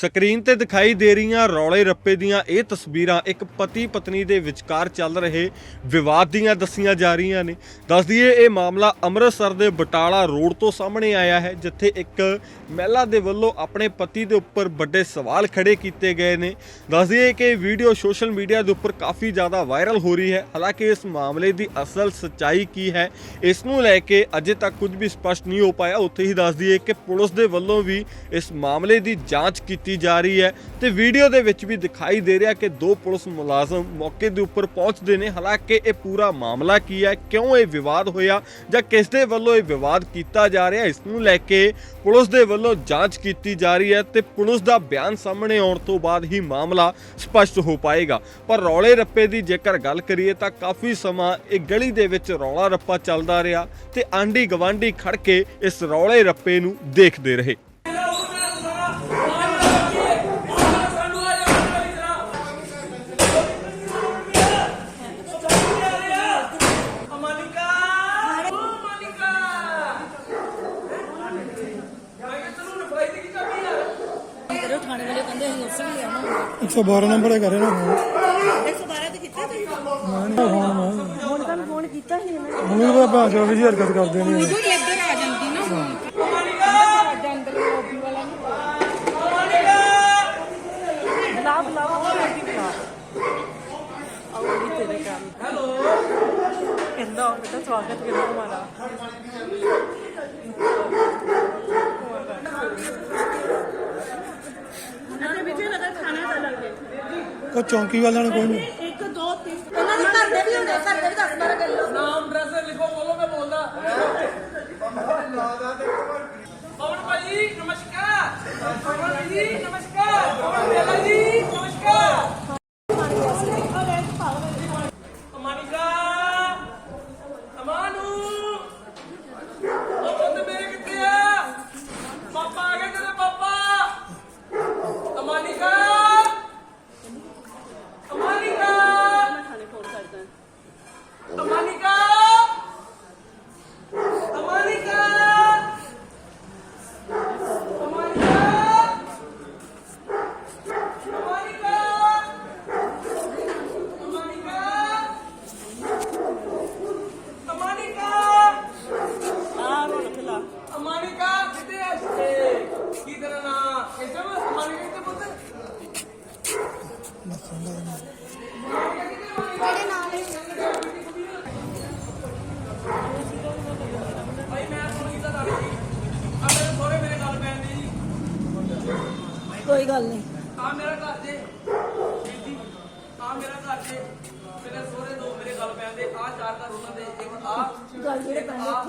Screen ਤੇ ਦਿਖਾਈ ਦੇ ਰਹੀਆਂ ਰੌਲੇ ਰੱਪੇ ਦੀਆਂ ਇਹ ਤਸਵੀਰਾਂ ਇੱਕ ਪਤੀ ਪਤਨੀ ਦੇ ਵਿਚਕਾਰ ਚੱਲ ਰਹੇ ਵਿਵਾਦ ਦੀਆਂ ਦੱਸੀਆਂ ਜਾ ਰਹੀਆਂ ਨੇ। ਦੱਸ ਦਈਏ, ਇਹ ਮਾਮਲਾ ਅੰਮ੍ਰਿਤਸਰ ਦੇ ਬਟਾਲਾ ਰੋਡ ਤੋਂ ਸਾਹਮਣੇ ਆਇਆ ਹੈ, ਜਿੱਥੇ ਇੱਕ ਮਹਿਲਾ ਦੇ ਵੱਲੋਂ ਆਪਣੇ ਪਤੀ ਦੇ ਉੱਪਰ ਵੱਡੇ ਸਵਾਲ ਖੜੇ ਕੀਤੇ ਗਏ ਨੇ। ਦੱਸ ਦਈਏ ਕਿ ਵੀਡੀਓ ਸੋਸ਼ਲ ਮੀਡੀਆ ਦੇ ਉੱਪਰ ਕਾਫੀ ਜ਼ਿਆਦਾ ਵਾਇਰਲ ਹੋ ਰਹੀ ਹੈ। ਹਾਲਾਂਕਿ ਇਸ ਮਾਮਲੇ ਦੀ ਅਸਲ ਸੱਚਾਈ ਕੀ ਹੈ, ਇਸ ਨੂੰ ਲੈ ਕੇ ਅਜੇ ਤੱਕ ਕੁਝ ਵੀ ਸਪਸ਼ਟ ਨਹੀਂ ਹੋ ਪਾਇਆ। ਉੱਥੇ ਹੀ ਦੱਸ ਦਈਏ ਕਿ ਪੁਲਿਸ ਦੇ ਵੱਲੋਂ ਵੀ ਇਸ ਮਾਮਲੇ ਦੀ ਜਾਂਚ ਕੀਤੀ ਕੀਤੀ ਜਾ ਰਹੀ ਹੈ ਤੇ ਵੀਡੀਓ ਦੇ ਵਿੱਚ ਵੀ ਦਿਖਾਈ ਦੇ ਰਿਹਾ ਕਿ ਦੋ ਪੁਲਿਸ ਮੁਲਾਜ਼ਮ ਮੌਕੇ ਦੇ ਉੱਪਰ ਪਹੁੰਚਦੇ ਨੇ। ਹਾਲਾਂਕਿ ਇਹ ਪੂਰਾ ਮਾਮਲਾ ਕੀ ਹੈ? ਕਿਉਂ ਇਹ ਵਿਵਾਦ ਹੋਇਆ ਜਾਂ ਕਿਸ ਦੇ ਵੱਲੋਂ ਇਹ ਵਿਵਾਦ ਕੀਤਾ ਜਾ ਰਿਹਾ? ਇਸ ਨੂੰ ਲੈ ਕੇ ਪੁਲਿਸ ਦੇ ਵੱਲੋਂ ਜਾਂਚ ਕੀਤੀ ਜਾ ਰਹੀ ਹੈ ਤੇ ਪੁਲਿਸ ਦਾ ਬਿਆਨ ਸਾਹਮਣੇ ਆਉਣ ਤੋਂ ਬਾਅਦ ਹੀ ਮਾਮਲਾ ਸਪਸ਼ਟ ਹੋ ਪਾਏਗਾ। ਪਰ ਰੌਲੇ ਰੱਪੇ ਦੀ ਜੇਕਰ ਗੱਲ ਕਰੀਏ ਤਾਂ ਕਾਫੀ ਸਮਾਂ ਇਹ ਗਲੀ ਦੇ ਵਿੱਚ ਰੌਲਾ ਰੱਪਾ ਚੱਲਦਾ ਰਿਹਾ ਤੇ ਆਂਢੀ ਗਵਾਂਢੀ ਖੜ ਕੇ ਇਸ ਰੌਲੇ ਰੱਪੇ ਨੂੰ ਦੇਖਦੇ ਰਹੇ। एक सौ बारह नंबर है करे ना फोन मम्मी को पास चौबीस हजार कद कर देनी ਕਹਿੰਦਾ ਬੇਟਾ ਸਵਾਗਤ ਕਰੋ ਹਮਾਰਾ ਕੋ ਚੌਂਕੀ ਵਾਲਿਆਂ ਨੇ ਕੋਈ ਨਹੀਂ। 1 2 3 ਉਹਨਾਂ ਦੇ ਘਰ ਦੇ ਵੀ ਹੁੰਦੇ ਘਰ ਦੇ ਵੀ ਦੱਸ ਬਾਰ ਗੱਲਾਂ ਨਾਮ ਡਰੈਸ ਲਿਖੋ ਬੋਲੋ ਮੈਂ ਬੋਲਦਾ। ਪਵਨ ਭਾਜੀ ਨਮਸਕਾਰ। ਪਵਨ ਜੀ ਨਮਸਕਾਰ। ਪਵਨ ਜੀ ਨਮਸਕਾਰ। ਕੋਈ ਗੱਲ ਨਹੀਂ। ਆ ਮੇਰਾ ਘਰ ਜੇ। ਆ ਮੇਰਾ ਘਰ ਜੇ। ਮੇਰੇ ਸੋਹਰੇ ਦੋ ਮੇਰੇ ਗੱਲ ਪੈਣ ਦੇ ਆ ਚਾਰ ਘਰ ਉਹਨਾਂ ਦੇ ਇੱਕ ਆ ਗੱਲ ਜਿਹੜੇ ਆ